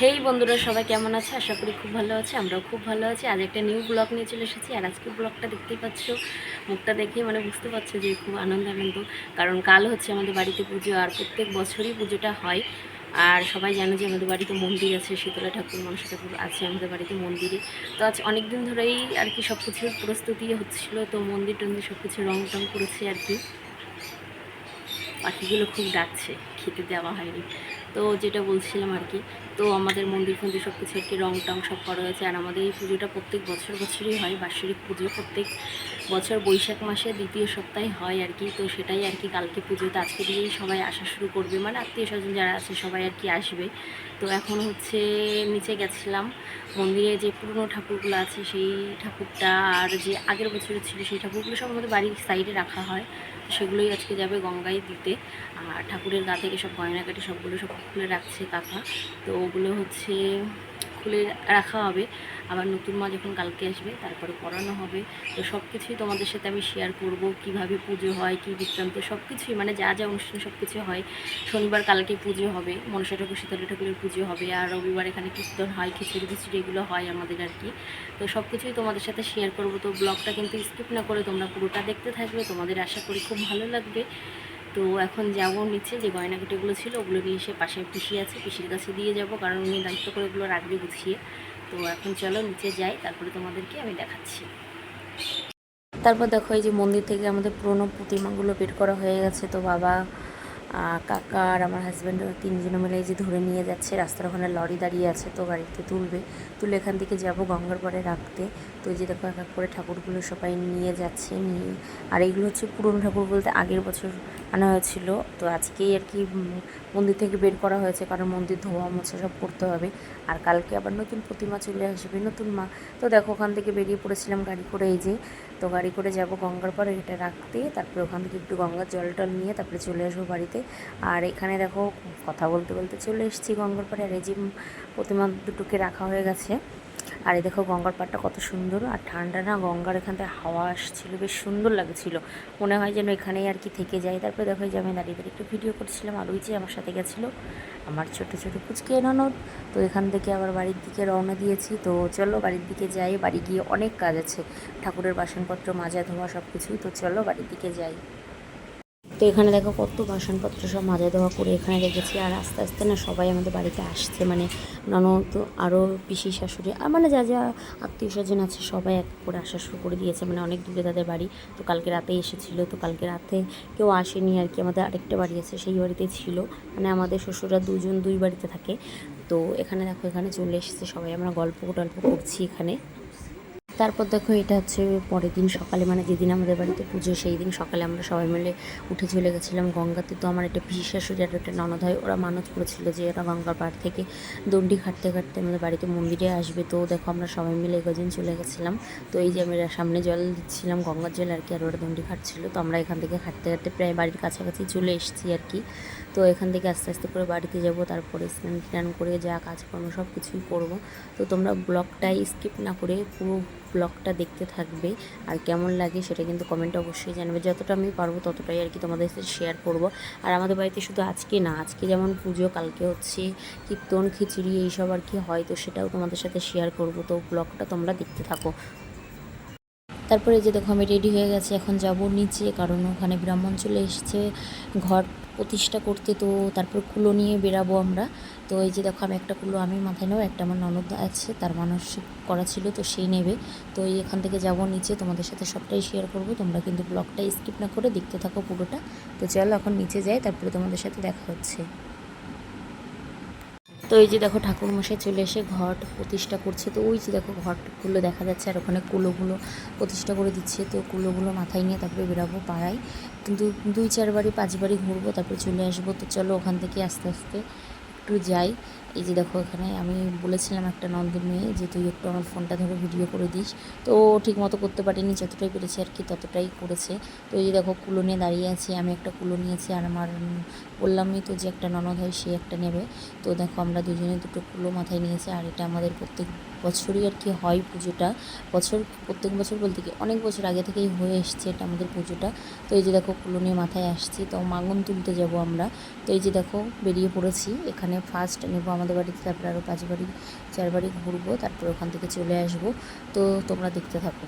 হেই বন্ধুরা, সবাই কেমন আছে? আশা করি খুব ভালো আছে, আমরাও খুব ভালো আছি। আজ একটা নিউ ব্লগ নিয়ে চলে এসেছি, আর আজকে ব্লগটা দেখতেই পাচ্ছ, মুখটা দেখে মানে বুঝতে পারছ যে খুব আনন্দ আনন্দ। কারণ কাল হচ্ছে আমাদের বাড়িতে পুজো, আর প্রত্যেক বছরই পুজোটা হয়। আর সবাই জানো যে আমাদের বাড়িতে মন্দির আছে, শীতলা ঠাকুর মনসা ঠাকুর আছে আমাদের বাড়িতে মন্দিরে। তো আজ অনেক দিন ধরেই আর কি সব কিছুর প্রস্তুতি হচ্ছিল, তো মন্দির টন্দির সব কিছু রং টং করেছে আর কি। পাখিগুলো খুব ডাকছে, খেতে দেওয়া হয়নি। তো যেটা বলছিলাম আর কি, তো আমাদের মন্দির ফন্দির সব কিছু আর কি রং টং সব করা হয়েছে। আর আমাদের এই পুজোটা প্রত্যেক বছর বছরই হয় বার্ষিক পুজো প্রত্যেক বছর বৈশাখ মাসে দ্বিতীয় সপ্তাহে হয় আর কি। তো সেটাই আর কি কালকে পুজোতে আজকে দিয়েই সবাই আসা শুরু করবে। মানে আত্মীয় স্বজন যারা আছে সবাই আর কি আসবে। তো এখন হচ্ছে নিচে গেছিলাম, মন্দিরে যে পুরনো ঠাকুরগুলো আছে সেই ঠাকুরটা আর যে আগের বছরে ছিল সেই ঠাকুরগুলো সব আমাদের বাড়ির সাইডে রাখা হয়। সেগুলোই আজকে যাবে গঙ্গায় দিতে। আর ঠাকুরের গা থেকে সব গয়নাকাটি সবগুলো সব খুলে রাখছে কাকা। তো ওগুলো হচ্ছে খুলে রাখা হবে। আবার নতুন মা যখন কালকে আসবে, তারপরে পড়ানো হবে। তো সব কিছুই তোমাদের সাথে আমি শেয়ার করব, কীভাবে পুজো হয়, কী বৃত্তান্ত সব কিছুই মানে যা যা অনুষ্ঠান সব কিছু হয়। শনিবার কালকে পুজো হবে, মনসা ঠাকুর, শীতলা ঠাকুরের পুজো হবে, আর রবিবার এখানে কীর্তন হয়, খিচুড়ি খিচুড়ি এগুলো হয় আমাদের আর কি। তো সব কিছুই তোমাদের সাথে শেয়ার করব। তো ব্লগটা কিন্তু স্কিপ না করে তোমরা পুরোটা দেখতে থাকবে। তোমাদের আশা করি খুব ভালো লাগবে। তো এখন যাব নিচে, যে গয়নাকাটিগুলো ছিল ওগুলো নিয়ে এসে পাশে পিসি আছে, পিসির কাছে দিয়ে যাব, কারণ উনি দায়িত্ব করে ওগুলো রাখবে গুছিয়ে। তো এখন চলো নিচে যাই, তারপরে তোমাদেরকে আমি দেখাচ্ছি। তারপর দেখো এই যে মন্দির থেকে আমাদের পুরনো প্রতিমাগুলো বের করা হয়ে গেছে, তো বাবা কাকা আর আমার হাজব্যান্ড তিনজনে মিলে যে ধরে নিয়ে যাচ্ছে, রাস্তার ওখানে লরি দাঁড়িয়ে আছে, তো গাড়িতে তুলবে। তুলে এখান থেকে যাব গঙ্গার পরে রাখতে। তো যে দেখো, এক করে ঠাকুরগুলো সবাই নিয়ে যাচ্ছে, নিয়ে। আর এইগুলো হচ্ছে পুরনো ঠাকুর বলতে আগের বছর আনা হয়েছিল। তো আজকেই আর কি মন্দির থেকে বের করা হয়েছে, কারণ মন্দির ধোয়া মোছা সব করতে হবে। আর কালকে আবার নতুন প্রতিমা চলে আসবে, নতুন মা। তো দেখো, ওখান থেকে বেরিয়ে পড়েছিলাম গাড়ি করে, এই যে। তো গাড়ি করে যাব গঙ্গার পরে এটা রাখতে। তারপরে ওখান থেকে একটু গঙ্গার জল টল নিয়ে তারপরে চলে আসব বাড়িতে। আর এখানে দেখো, কথা বলতে বলতে চলে এসেছি গঙ্গার পরে আর এই যে প্রতিমা দুটোকে রাখা হয়ে গেছে। আর এই দেখো গঙ্গার পাড়টা কত সুন্দর, আর ঠান্ডা না গঙ্গার এখান থেকে হাওয়া আসছিল, বেশ সুন্দর লাগছিল। মনে হয় যেন এখানেই আর কি থেকে যাই তারপরে দেখো যে আমি দাঁড়িয়ে দাঁড়িয়ে একটু ভিডিও করছিলাম, আর ওই যে আমার সাথে গেছিল আমার ছোটো ছোটো কুচকে ননদ তো এখান থেকে আবার বাড়ির দিকে রওনা দিয়েছি। তো চলো বাড়ির দিকে যাই, বাড়ি গিয়ে অনেক কাজ আছে। ঠাকুরের বাসনপত্র, মাজা, ধোয়া সব কিছুই তো চলো বাড়ির দিকে যাই। তো এখানে দেখো কত বাসনপত্র সব মাজা দেওয়া করে এখানে রেখেছি। আর আস্তে আস্তে না সবাই আমাদের বাড়িতে আসছে। মানে ননদ আরও পিসি শাশুড়ি, আর মানে যা যা আত্মীয় স্বজন আছে সবাই এক করে আসা শুরু করে দিয়েছে। মানে অনেক দূরে তাদের বাড়ি। তো কালকে রাতে এসেছিল। তো কালকে রাতে কেউ আসেনি আর কি। আমাদের আরেকটা বাড়ি আছে, সেই বাড়িতে ছিল। মানে আমাদের শ্বশুররা দুজন দুই বাড়িতে থাকে। তো এখানে দেখো, এখানে চলে এসেছে সবাই। আমরা গল্প টল্প করছি এখানে। তারপর দেখো এটা হচ্ছে পরের দিন সকালে মানে যেদিন আমাদের বাড়িতে পুজো, সেই দিন সকালে আমরা সবাই মিলে উঠে চলে গেছিলাম গঙ্গাতে। তো আমার একটা পিসি শাশুড়ি আর একটা ননদ হয়, ওরা মানত করেছিল যে ওরা গঙ্গার পাড় থেকে দণ্ডি খাটতে খাটতে আমাদের বাড়িতে মন্দিরে আসবে। তো দেখো আমরা সবাই মিলে এগোজন চলে গেছিলাম। তো এই যে আমরা সামনে জল দিচ্ছিলাম, গঙ্গার জল আর কি, আর ওরা দণ্ডি খাটছিল। তো আমরা এখান থেকে হাঁটতে হাঁটতে প্রায় বাড়ির কাছাকাছি চলে এসেছি আর কি। তো এখান থেকে আস্তে আস্তে করে বাড়িতে যাব, তারপরে স্নান টান করে যা কাজকর্ম সব কিছুই করব। তো তোমরা ব্লগটাই স্কিপ না করে পুরো ব্লগটা দেখতে থাকবে আর কেমন লাগে সেটা কিন্তু কমেন্টে অবশ্যই জানাবে। যতটা আমি পারব ততটাই আর কি তোমাদের সাথে শেয়ার করব। আর আমাদের বাড়িতে শুধু আজকে না, আজকে যেমন পুজো, কালকে হচ্ছে কীর্তন, খিচুড়ি এইসব আর কি হয়, তো সেটাও তোমাদের সাথে শেয়ার করব। তো ব্লগটা তোমরা দেখতে থাকো। তারপরে যে দেখো আমি রেডি হয়ে গেছি, এখন যাব নিচে কারণ ওখানে ব্রাহ্মণ চলে এসেছে, ঘর প্রতিষ্ঠা করতে, তো তারপর কুলো নিয়ে বেরাবো আমরা। তো এই যে দেখো, আমি একটা কুলো, আমি মাথায় নেব, একটা আমার ননদ আছে, তার মানসিক করা ছিল, তো সেই নেবে। তো এই এখান থেকে যাব নিচে, তোমাদের সাথে সবটাই শেয়ার করব। তোমরা কিন্তু ব্লগটা স্কিপ না করে দেখতে থাকো পুরোটা। তো চলো এখন নিচে যাই, তারপরে তোমাদের সাথে দেখা হচ্ছে। তো এই যে দেখো ঠাকুরমশাই চলে এসে ঘট প্রতিষ্ঠা করছে। তো ওই যে দেখো ঘটগুলো দেখা যাচ্ছে আর ওখানে কুলোগুলো প্রতিষ্ঠা করে দিচ্ছে। তো কুলোগুলো মাথায় নিয়ে তারপরে বেরাবো পাড়ায়। কিন্তু দুই চার বাড়ি পাঁচ বাড়ি ঘুরবো, তারপরে চলে আসব। তো চলো ওখান থেকে আস্তে আস্তে একটু যাই। এই যে দেখো এখানে আমি বলেছিলাম একটা নন্দের মেয়ে যে তুই একটু আমার ফোনটা ধরে ভিডিও করে দিস। তো ঠিক মতো করতে পারিনি, যতটাই পেরেছি আর কি ততটাই করেছে। তো এই যে দেখো কুলো নিয়ে দাঁড়িয়ে আছি, আমি একটা কুলো নিয়েছি আর আমার বললামই তো যে একটা ননদ হয় সে একটা নেবে। তো দেখো আমরা দুজনে দুটো কুলো মাথায় নিয়েছি আর এটা আমাদের প্রত্যেক বছরই আর কি হয় পুজোটা। বছর, প্রত্যেক বছর বলতে কি অনেক বছর আগে থেকেই হয়ে এসছে এটা আমাদের পুজোটা। তো এই যে দেখো কুলো নিয়ে মাথায় আসছি, তো মাঙ্গন তুলতে যাব আমরা। তো এই যে দেখো বেরিয়ে পড়েছি, এখানে ফার্স্ট নেব আমাদের বাড়িতে তারপরে আরও পাঁচ বাড়ি, চার বাড়ি ঘুরবো, তারপর ওখান থেকে চলে আসব। তো তোমরা দেখতে থাকো।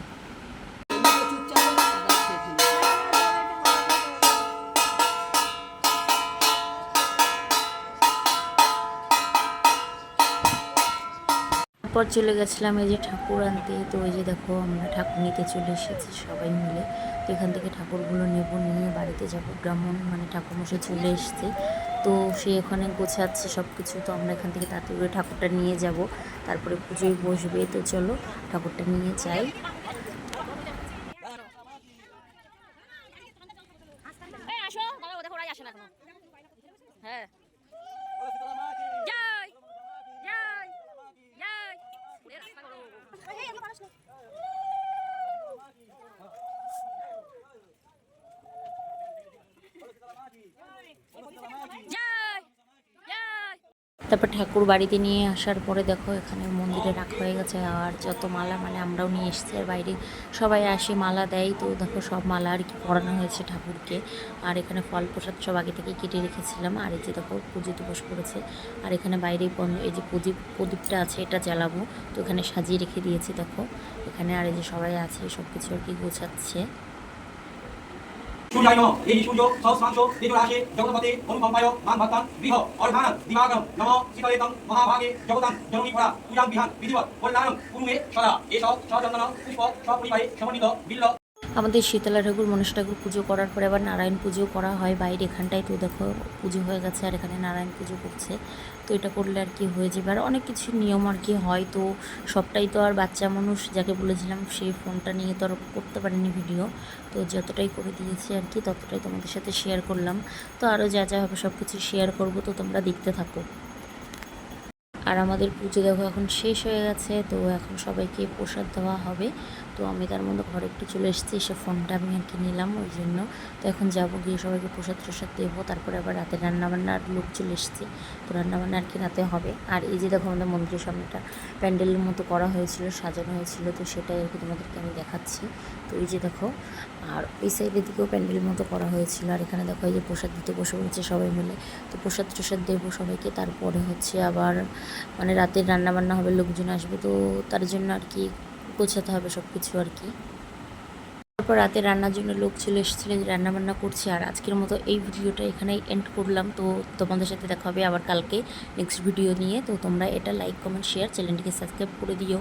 তারপর চলে গেছিলাম এই যে ঠাকুর আনতে। তো ওই যে দেখো, আমরা ঠাকুর নিতে চলে এসেছি সবাই মিলে। তো এখান থেকে ঠাকুরগুলো নেব, নিয়ে বাড়িতে যাব। ব্রাহ্মণ মানে ঠাকুর ঠাকুরমশাই চলে এসছে। তো সে ওখানে গোছাচ্ছে সব কিছু তো আমরা এখান থেকে তাড়াতাড়ি করে ঠাকুরটা নিয়ে যাব। তারপরে পুজোয় বসবে, তো চলো ঠাকুরটা নিয়ে যাই এই আসো দাঁড়াও দেখো ওরাই আসে না এখনও হ্যাঁ জয় জয় জয় ওরে রাস্তা করো জয় জয় তারপর ঠাকুর বাড়িতে নিয়ে আসার পরে দেখো এখানে মন্দিরে রাখা হয়ে গেছে। আর যত মালা মানে আমরাও নিয়ে এসেছি আর বাইরে। সবাই আসে, মালা দেয়। তো দেখো সব মালা আর কি পরানো হয়েছে ঠাকুরকে। আর এখানে ফল প্রসাদ সব আগে থেকে কেটে রেখেছিলাম। আর এই যে দেখো পুজো দিবস করেছে আর এখানে বাইরে এই যে প্রদীপ, প্রদীপটা আছে, এটা জ্বালাবো। তো এখানে সাজিয়ে রেখে দিয়েছি, দেখো। এখানে আর এই যে সবাই আছে সব কিছু আর কি গোছাচ্ছে। সূর্যায় এই সূর্য সহস্রাংশ তেজরাশে জগৎপতে অনুকম্পায় মান ভক্তান গৃহ অর্ধানম দিবাগম, নম, শীতলেতম, মহাভাগে জগতাং জননী পড়া পূজাং বিহান বিধিবৎ, কল্যাণম, কুরুমে, সদা। এসব সচন্দন, পুষ্প সপরিবাহে সমন্বিত, বিল্ল আমাদের শীতলা ঠাকুর মনসা ঠাকুর পুজো করার পরে আবার নারায়ণ পুজো করা হয় বাইরে এখানটায়। তো দেখো, পুজো হয়ে গেছে আর এখানে নারায়ণ পুজো করছে। তো এটা করলে আর কি হয়ে যাবে। আর অনেক কিছু নিয়ম আর কি হয়। তো সবটাই তো আর বাচ্চা মানুষ, যাকে বলেছিলাম সেই ফোনটা নিয়ে তো আর করতে পারিনি ভিডিও। তো যতটাই করে দিয়েছি আর কি, ততটাই তোমাদের সাথে শেয়ার করলাম। তো আরও যা যা হবে সব কিছু শেয়ার করব, তো তোমরা দেখতে থাকো। আর আমাদের পুজো দেখো এখন শেষ হয়ে গেছে। তো এখন সবাইকে প্রসাদ দেওয়া হবে। তো আমি তার মধ্যে ঘরে একটু চলে এসেছি, এসে ফোনটা আমি আর কি নিলাম ওই জন্য। তো এখন যাব গিয়ে সবাইকে প্রসাদ প্রসাদ দেবো, তারপরে আবার রাতে রান্নাবান্নার লোক চলে এসছে। তো রান্নাবান্না আর কি রাতে হবে। আর এই যে দেখো আমাদের মন্দিরের সামনেটা প্যান্ডেলের মতো করা হয়েছিল, সাজানো হয়েছিল, তো সেটাই আর কি তোমাদেরকে আমি দেখাচ্ছি। তো এই যে দেখো, আর ওই সাইডের দিকেও প্যান্ডেলের মতো করা হয়েছিল। আর এখানে দেখো এই যে প্রসাদ দিতে বসে পড়েছে সবাই মিলে। তো প্রসাদ টসাদ দেবো সবাইকে, তারপরে হচ্ছে আবার মানে রাতের রান্নাবান্না হবে, লোকজন আসবে। তো তার জন্য আর কি গোছাতে হবে সব কিছু আর কি। তারপর রাতে রান্নার জন্য লোক চলে এসেছিলেন রান্না বান্না করছে। আর আজকের মতো এই ভিডিওটা এখানেই এন্ড করলাম। তো তোমাদের সাথে দেখা হবে আবার কালকে নেক্সট ভিডিও নিয়ে। তো তোমরা এটা লাইক কমেন্ট শেয়ার চ্যানেলটিকে সাবস্ক্রাইব করে দিও।